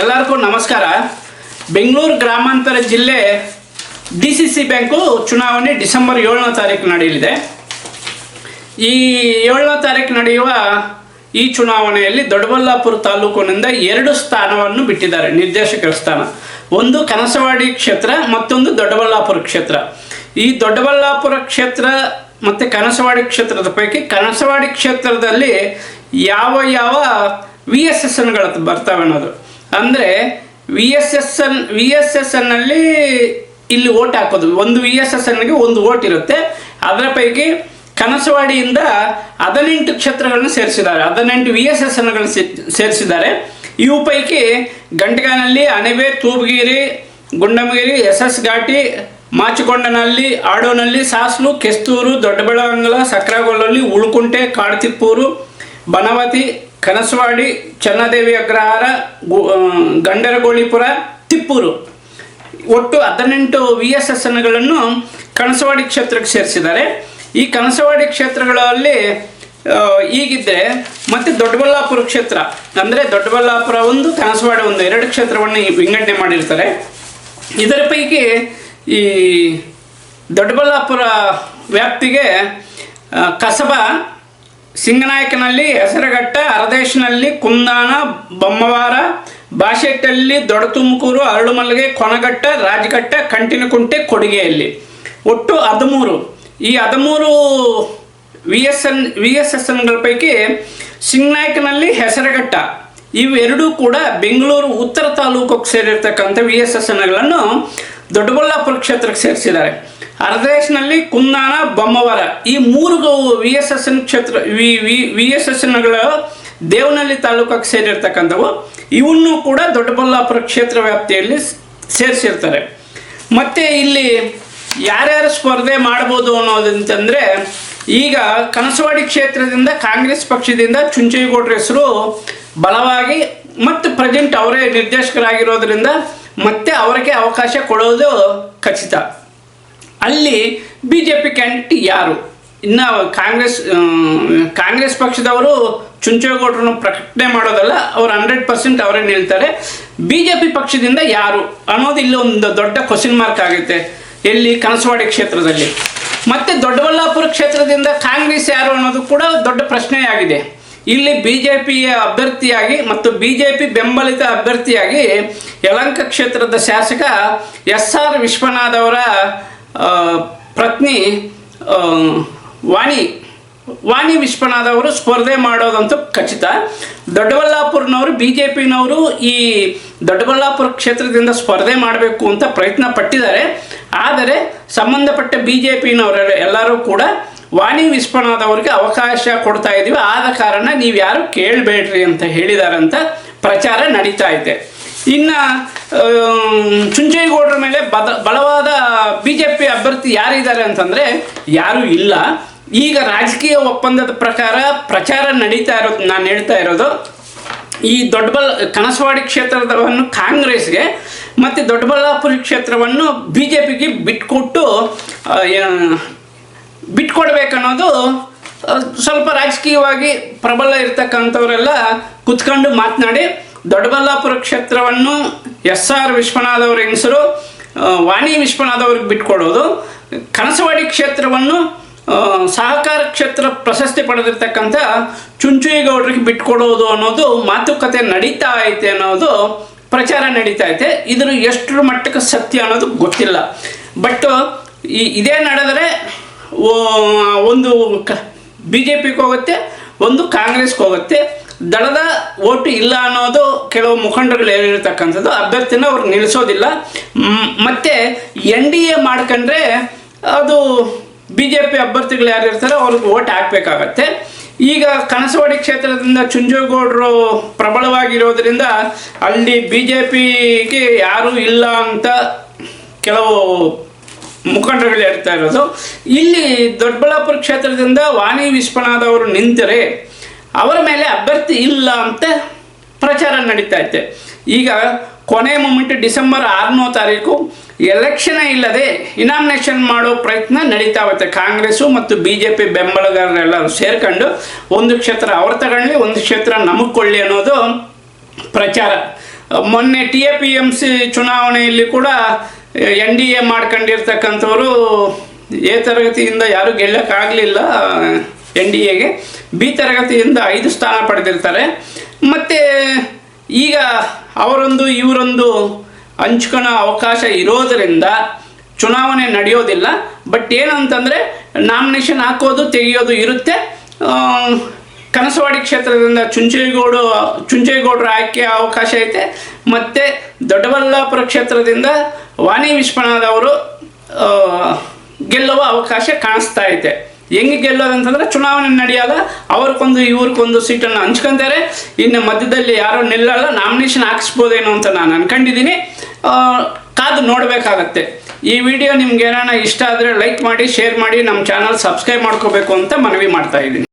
ಎಲ್ಲರಿಗೂ ನಮಸ್ಕಾರ. ಬೆಂಗಳೂರು ಗ್ರಾಮಾಂತರ ಜಿಲ್ಲೆ ಡಿ ಸಿ ಸಿ ಬ್ಯಾಂಕು ಚುನಾವಣೆ ಡಿಸೆಂಬರ್ ಏಳನೇ ತಾರೀಕು ನಡೆಯಲಿದೆ. ಈ ಏಳನೇ ತಾರೀಕು ನಡೆಯುವ ಈ ಚುನಾವಣೆಯಲ್ಲಿ ದೊಡ್ಡಬಳ್ಳಾಪುರ ತಾಲೂಕಿನಿಂದ ಎರಡು ಸ್ಥಾನವನ್ನು ಬಿಟ್ಟಿದ್ದಾರೆ ನಿರ್ದೇಶಕರ ಸ್ಥಾನ. ಒಂದು ಕನಸವಾಡಿ ಕ್ಷೇತ್ರ, ಮತ್ತೊಂದು ದೊಡ್ಡಬಳ್ಳಾಪುರ ಕ್ಷೇತ್ರ. ಈ ದೊಡ್ಡಬಳ್ಳಾಪುರ ಕ್ಷೇತ್ರ ಮತ್ತು ಕನಸವಾಡಿ ಕ್ಷೇತ್ರದ ಪೈಕಿ ಕನಸವಾಡಿ ಕ್ಷೇತ್ರದಲ್ಲಿ ಯಾವ ಯಾವ ವಿ ಎಸ್ ಎಸ್ ಎನ್ಗಳು ಬರ್ತವೆ ಅನ್ನೋದು. ಅಂದರೆ V S S N V S S ಎನ್ನಲ್ಲಿ ಇಲ್ಲಿ ಓಟ್ ಹಾಕೋದು. ಒಂದು ವಿ ಎಸ್ ಎಸ್ ಎನ್ಗೆ ಒಂದು ಓಟ್ ಇರುತ್ತೆ. ಅದರ ಪೈಕಿ ಕನಸವಾಡಿಯಿಂದ ಹದಿನೆಂಟು ಕ್ಷೇತ್ರಗಳನ್ನು ಸೇರಿಸಿದ್ದಾರೆ. ಹದಿನೆಂಟು ವಿ ಎಸ್ ಎಸ್ ಎನ್ಗಳನ್ನು ಸೇರಿಸಿದ್ದಾರೆ. ಇವು ಪೈಕಿ ಗಂಟಗಾನಲ್ಲಿ ಅಣಬೆ ತೂಬಗಿರಿ ಗುಂಡಮಗಿರಿ, ಎಸ್ ಎಸ್ ಘಾಟಿ ಮಾಚಿಕೊಂಡನಲ್ಲಿ ಆಡೋನಲ್ಲಿ ಸಾಸ್ಲು, ಕೆಸ್ತೂರು ದೊಡ್ಡಬೆಳವಂಗಲ ಸಕ್ರಗೊಲ್ಲಲ್ಲಿ ಉಳುಕುಂಟೆ, ಕಾಡ್ತಿಪ್ಪೂರು, ಬನವತಿ ಕನಸವಾಡಿ ಚನ್ನದೇವಿ ಅಗ್ರಹಾರ ಗಂಡರಗೋಳಿಪುರ, ತಿಪ್ಪೂರು. ಒಟ್ಟು ಹದಿನೆಂಟು ವಿ ಎಸ್ ಎಸ್ ಎನ್ಗಳನ್ನು ಕ್ಷೇತ್ರಕ್ಕೆ ಸೇರಿಸಿದ್ದಾರೆ. ಈ ಕನಸವಾಡಿ ಕ್ಷೇತ್ರಗಳಲ್ಲಿ ಈಗಿದ್ದರೆ ಮತ್ತು ದೊಡ್ಡಬಳ್ಳಾಪುರ ಕ್ಷೇತ್ರ, ಅಂದರೆ ದೊಡ್ಡಬಳ್ಳಾಪುರ ಒಂದು, ಕನಸವಾಡಿ ಒಂದು, ಎರಡು ಕ್ಷೇತ್ರವನ್ನು ವಿಂಗಡಣೆ ಮಾಡಿರ್ತಾರೆ. ಇದರ ಪೈಕಿ ಈ ದೊಡ್ಡಬಳ್ಳಾಪುರ ವ್ಯಾಪ್ತಿಗೆ ಕಸಬಾ ಸಿಂಗನಾಯಕನಲ್ಲಿ ಹೆಸರಘಟ್ಟ ಅರದೇಶನಲ್ಲಿ ಕುಂದಾನ, ಬೊಮ್ಮವಾರ ಬಾಶೆಟ್ಟಲ್ಲಿ ದೊಡ್ಡ ತುಮಕೂರು ಅರಳುಮಲ್ಗೆ ಕೊನಗಟ್ಟ ರಾಜಘಟ್ಟ, ಕಂಟಿನಕುಂಟೆ, ಕೊಡುಗೆಯಲ್ಲಿ. ಒಟ್ಟು ಹದಿಮೂರು. ಈ ಹದಿಮೂರು V S N V S S ಎನ್ಗಳ ಪೈಕಿ ಸಿಂಗನಾಯಕನಲ್ಲಿ ಹೆಸರಘಟ್ಟ. ಇವೆರಡೂ ಕೂಡ ಬೆಂಗಳೂರು ಉತ್ತರ ತಾಲೂಕಕ್ಕೆ ಸೇರಿರ್ತಕ್ಕಂಥ ವಿ ಎಸ್ ಎಸ್ ಎನ್ಗಳನ್ನು ದೊಡ್ಡಬಳ್ಳಾಪುರ ಕ್ಷೇತ್ರಕ್ಕೆ ಸೇರಿಸಿದ್ದಾರೆ. ಅರ್ಧೇಶ್ನಲ್ಲಿ ಕುಂದಾನ ಬೊಮ್ಮವರ ಈ ಮೂರು ವಿ ಎಸ್ ಎಸ್ ಎನ್ ಕ್ಷೇತ್ರ V V V S S ಎನ್ಗಳು Devanahalli ತಾಲೂಕಿಗೆ ಸೇರಿರ್ತಕ್ಕಂಥವು ಇವನ್ನು ಕೂಡ ದೊಡ್ಡಬಳ್ಳಾಪುರ ಕ್ಷೇತ್ರ ವ್ಯಾಪ್ತಿಯಲ್ಲಿ ಸೇರಿಸಿರ್ತಾರೆ. ಮತ್ತು ಇಲ್ಲಿ ಯಾರ್ಯಾರು ಸ್ಪರ್ಧೆ ಮಾಡ್ಬೋದು ಅನ್ನೋದಂತಂದರೆ, ಈಗ ಕನಸವಾಡಿ ಕ್ಷೇತ್ರದಿಂದ ಕಾಂಗ್ರೆಸ್ ಪಕ್ಷದಿಂದ ಚುಂಚೇಗೌಡರ ಹೆಸರು ಬಲವಾಗಿ ಮತ್ತು ಪ್ರೆಸೆಂಟ್ ಅವರೇ ನಿರ್ದೇಶಕರಾಗಿರೋದ್ರಿಂದ ಮತ್ತೆ ಅವರಿಗೆ ಅವಕಾಶ ಕೊಡೋದು ಖಚಿತ. ಅಲ್ಲಿ ಬಿ ಜೆ ಪಿ ಕ್ಯಾಂಡಿಡೇಟ್ ಯಾರು? ಇನ್ನು ಕಾಂಗ್ರೆಸ್ ಕಾಂಗ್ರೆಸ್ ಪಕ್ಷದವರು ಚುಂಚೇಗೌಡರನ್ನು ಪ್ರಕಟಣೆ ಮಾಡೋದಲ್ಲ, ಅವ್ರು ಹಂಡ್ರೆಡ್ ಪರ್ಸೆಂಟ್ ಅವರೇ ನಿಲ್ತಾರೆ ಬಿ ಜೆ ಪಿ ಪಕ್ಷದಿಂದ ಯಾರು ಅನ್ನೋದು ಇಲ್ಲಿ ಒಂದು ದೊಡ್ಡ ಕ್ವಶನ್ ಮಾರ್ಕ್ ಆಗುತ್ತೆ, ಎಲ್ಲಿ ಕನಸವಾಡಿ ಕ್ಷೇತ್ರದಲ್ಲಿ. ಮತ್ತೆ ದೊಡ್ಡಬಳ್ಳಾಪುರ ಕ್ಷೇತ್ರದಿಂದ ಕಾಂಗ್ರೆಸ್ ಯಾರು ಅನ್ನೋದು ಕೂಡ ದೊಡ್ಡ ಪ್ರಶ್ನೆಯಾಗಿದೆ. ಇಲ್ಲಿ ಬಿಜೆಪಿಯ ಅಭ್ಯರ್ಥಿಯಾಗಿ ಮತ್ತು ಬಿಜೆಪಿ ಬೆಂಬಲಿತ ಅಭ್ಯರ್ಥಿಯಾಗಿ ಯಲಂಕ ಕ್ಷೇತ್ರದ ಶಾಸಕ ಎಸ್ ಆರ್ ವಿಶ್ವನಾಥ್ ಅವರ ಪತ್ನಿ ವಾಣಿ ವಾಣಿ ವಿಶ್ವನಾಥ್ ಅವರು ಸ್ಪರ್ಧೆ ಮಾಡೋದಂತೂ ಖಚಿತ. ದೊಡ್ಡಬಳ್ಳಾಪುರನವರು ಬಿ ಜೆ ಪಿನವರು ಈ ದೊಡ್ಡಬಳ್ಳಾಪುರ ಕ್ಷೇತ್ರದಿಂದ ಸ್ಪರ್ಧೆ ಮಾಡಬೇಕು ಅಂತ ಪ್ರಯತ್ನ ಪಟ್ಟಿದ್ದಾರೆ. ಆದರೆ ಸಂಬಂಧಪಟ್ಟ ಬಿ ಜೆ ಎಲ್ಲರೂ ಕೂಡ ವಾಣಿ ವಿಶ್ವನಾಥ್ ಅವಕಾಶ ಕೊಡ್ತಾ ಇದ್ದೀವಿ. ಆದ ಕಾರಣ ನೀವು ಯಾರು ಕೇಳಬೇಡ್ರಿ ಅಂತ ಹೇಳಿದಾರಂತ ಪ್ರಚಾರ ನಡೀತಾ ಇದೆ. ಇನ್ನು ಚುಂಚೇಗೌಡರ ಮೇಲೆ ಬದ, ಬಲವಾದ ಬಿ ಜೆ ಪಿ ಅಭ್ಯರ್ಥಿ ಯಾರಿದ್ದಾರೆ ಅಂತಂದರೆ ಯಾರೂ ಇಲ್ಲ. ಈಗ ರಾಜಕೀಯ ಒಪ್ಪಂದದ ಪ್ರಕಾರ ಪ್ರಚಾರ ನಡೀತಾ ಇರೋದು ನಾನು ಹೇಳ್ತಾ ಇರೋದು, ಈ ದೊಡ್ಡಬಲ್ ಕನಸವಾಡಿ ಕ್ಷೇತ್ರದವನ್ನು ಕಾಂಗ್ರೆಸ್ಗೆ ಮತ್ತು ದೊಡ್ಡಬಳ್ಳಾಪುರ ಕ್ಷೇತ್ರವನ್ನು ಬಿ ಜೆ ಪಿಗೆ ಬಿಟ್ಕೊಟ್ಟು ಬಿಟ್ಕೊಡ್ಬೇಕನ್ನೋದು ಸ್ವಲ್ಪ ರಾಜಕೀಯವಾಗಿ ಪ್ರಬಲ ಇರ್ತಕ್ಕಂಥವರೆಲ್ಲ ಕುತ್ಕೊಂಡು ಮಾತನಾಡಿ ದೊಡ್ಡಬಳ್ಳಾಪುರ ಕ್ಷೇತ್ರವನ್ನು ಎಸ್ ಆರ್ ವಿಶ್ವನಾಥ್ ಅವರ ಹೆಂಗಸರು ವಾಣಿ ವಿಶ್ವನಾಥ್ ಅವ್ರಿಗೆ ಬಿಟ್ಕೊಡೋದು. ಕನಸವಾಡಿ ಕ್ಷೇತ್ರವನ್ನು ಸಹಕಾರ ಕ್ಷೇತ್ರ ಪ್ರಶಸ್ತಿ ಪಡೆದಿರ್ತಕ್ಕಂಥ ಚುಂಚುಯಿಗೌಡರಿಗೆ ಬಿಟ್ಕೊಡೋದು ಅನ್ನೋದು ಮಾತುಕತೆ ನಡೀತಾ ಐತೆ ಅನ್ನೋದು ಪ್ರಚಾರ ನಡೀತಾ ಐತೆ. ಇದ್ರ ಎಷ್ಟರ ಮಟ್ಟಕ್ಕೆ ಸತ್ಯ ಅನ್ನೋದು ಗೊತ್ತಿಲ್ಲ. ಬಟ್ ಈ, ಇದೇ ನಡೆದರೆ ಒಂದು ಕ ಬಿ ಜೆ ಪಿಗೆ ಹೋಗುತ್ತೆ, ಒಂದು ಕಾಂಗ್ರೆಸ್ಗೆ ಹೋಗುತ್ತೆ. ದಳದ ಓಟು ಇಲ್ಲ ಅನ್ನೋದು ಕೆಲವು ಮುಖಂಡರುಗಳು ಹೇಳಿರ್ತಕ್ಕಂಥದ್ದು. ಅಭ್ಯರ್ಥಿನ ಅವ್ರು ನಿಲ್ಲಿಸೋದಿಲ್ಲ. ಮತ್ತು ಎನ್ ಡಿ ಎ ಮಾಡ್ಕೊಂಡ್ರೆ ಅದು ಬಿ ಜೆ ಪಿ ಅಭ್ಯರ್ಥಿಗಳು ಯಾರು ಇರ್ತಾರೋ ಅವ್ರಿಗೆ ಓಟ್ ಹಾಕಬೇಕಾಗತ್ತೆ. ಈಗ ಕನಸವಾಡಿ ಕ್ಷೇತ್ರದಿಂದ ಚುಂಜೇಗೌಡರು ಪ್ರಬಲವಾಗಿರೋದ್ರಿಂದ ಅಲ್ಲಿ ಬಿ ಜೆ ಪಿಗೆ ಯಾರೂ ಇಲ್ಲ ಅಂತ ಕೆಲವು ಮುಖಂಡರುಗಳು ಹೇಳ್ತಾ ಇರೋದು. ಇಲ್ಲಿ ದೊಡ್ಡಬಳ್ಳಾಪುರ ಕ್ಷೇತ್ರದಿಂದ ವಾಣಿ ವಿಶ್ವನಾಥವರು ನಿಂತರೆ ಅವರ ಮೇಲೆ ಅಭ್ಯರ್ಥಿ ಇಲ್ಲ ಅಂತ ಪ್ರಚಾರ ನಡೀತಾ ಐತೆ ಈಗ ಕೊನೆ ಮೂಮೆಂಟ್ ಡಿಸೆಂಬರ್ ಆರನೇ ತಾರೀಕು, ಎಲೆಕ್ಷನ್ ಇಲ್ಲದೆ ಇನಾಮಿನೇಷನ್ ಮಾಡೋ ಪ್ರಯತ್ನ ನಡೀತಾ ಹೋಗುತ್ತೆ ಕಾಂಗ್ರೆಸ್ಸು ಮತ್ತು ಬಿ ಜೆ ಪಿ ಬೆಂಬಲಗಾರರೆಲ್ಲರೂ ಸೇರ್ಕೊಂಡು ಒಂದು ಕ್ಷೇತ್ರ ಅವ್ರು ತಗೊಳ್ಳಿ, ಒಂದು ಕ್ಷೇತ್ರ ನಮಗೆ ಕೊಳ್ಳಿ ಅನ್ನೋದು ಪ್ರಚಾರ. ಮೊನ್ನೆ T A P M C ಚುನಾವಣೆಯಲ್ಲಿ ಕೂಡ ಎನ್ ಡಿ ಎ ಮಾಡ್ಕೊಂಡಿರ್ತಕ್ಕಂಥವ್ರು ಎ ತರಗತಿಯಿಂದ ಯಾರೂ ಗೆಲ್ಲಕ್ಕಾಗಲಿಲ್ಲ, ಎನ್ ಡಿ ಎಗೆ. ಬಿ ತರಗತಿಯಿಂದ ಐದು ಸ್ಥಾನ ಪಡೆದಿರ್ತಾರೆ. ಮತ್ತು ಈಗ ಅವರೊಂದು, ಇವರೊಂದು ಹಂಚ್ಕೊಳ್ಳೋ ಅವಕಾಶ ಇರೋದರಿಂದ ಚುನಾವಣೆ ನಡೆಯೋದಿಲ್ಲ. ಬಟ್ ಏನಂತಂದರೆ ನಾಮಿನೇಷನ್ ಹಾಕೋದು, ತೆಗೆಯೋದು ಇರುತ್ತೆ. ಕನಸವಾಡಿ ಕ್ಷೇತ್ರದಿಂದ ಚುಂಚೇಗೌಡು, ಚುಂಚೇಗೌಡರ ಆಯ್ಕೆ ಅವಕಾಶ ಐತೆ. ಮತ್ತು ದೊಡ್ಡಬಳ್ಳಾಪುರ ಕ್ಷೇತ್ರದಿಂದ ವಾಣಿ ವಿಶ್ವನಾಥ್ ಗೆಲ್ಲುವ ಅವಕಾಶ ಕಾಣಿಸ್ತಾ ಐತೆ. ಹೆಂಗೆ ಗೆಲ್ಲೋದಂತಂದ್ರೆ ಚುನಾವಣೆ ನಡೆಯಲ್ಲ ಅವ್ರಿಗೊಂದು ಇವ್ರಿಗೊಂದು ಸೀಟನ್ನು ಹಂಚ್ಕೊಂತಾರೆ. ಇನ್ನು ಮಧ್ಯದಲ್ಲಿ ಯಾರು ನಿಲ್ಲಲ್ಲ, ನಾಮಿನೇಷನ್ ಹಾಕಿಸ್ಬೋದೇನೋ ಅಂತ ನಾನು ಅನ್ಕೊಂಡಿದ್ದೀನಿ. ಕಾದು ನೋಡಬೇಕಾಗತ್ತೆ. ಈ ವಿಡಿಯೋ ನಿಮ್ಗೆ ಏನಾರ ಇಷ್ಟ ಆದರೆ ಲೈಕ್ ಮಾಡಿ, ಶೇರ್ ಮಾಡಿ, ನಮ್ಮ ಚಾನಲ್ ಸಬ್ಸ್ಕ್ರೈಬ್ ಮಾಡ್ಕೋಬೇಕು ಅಂತ ಮನವಿ ಮಾಡ್ತಾ ಇದ್ದೀನಿ.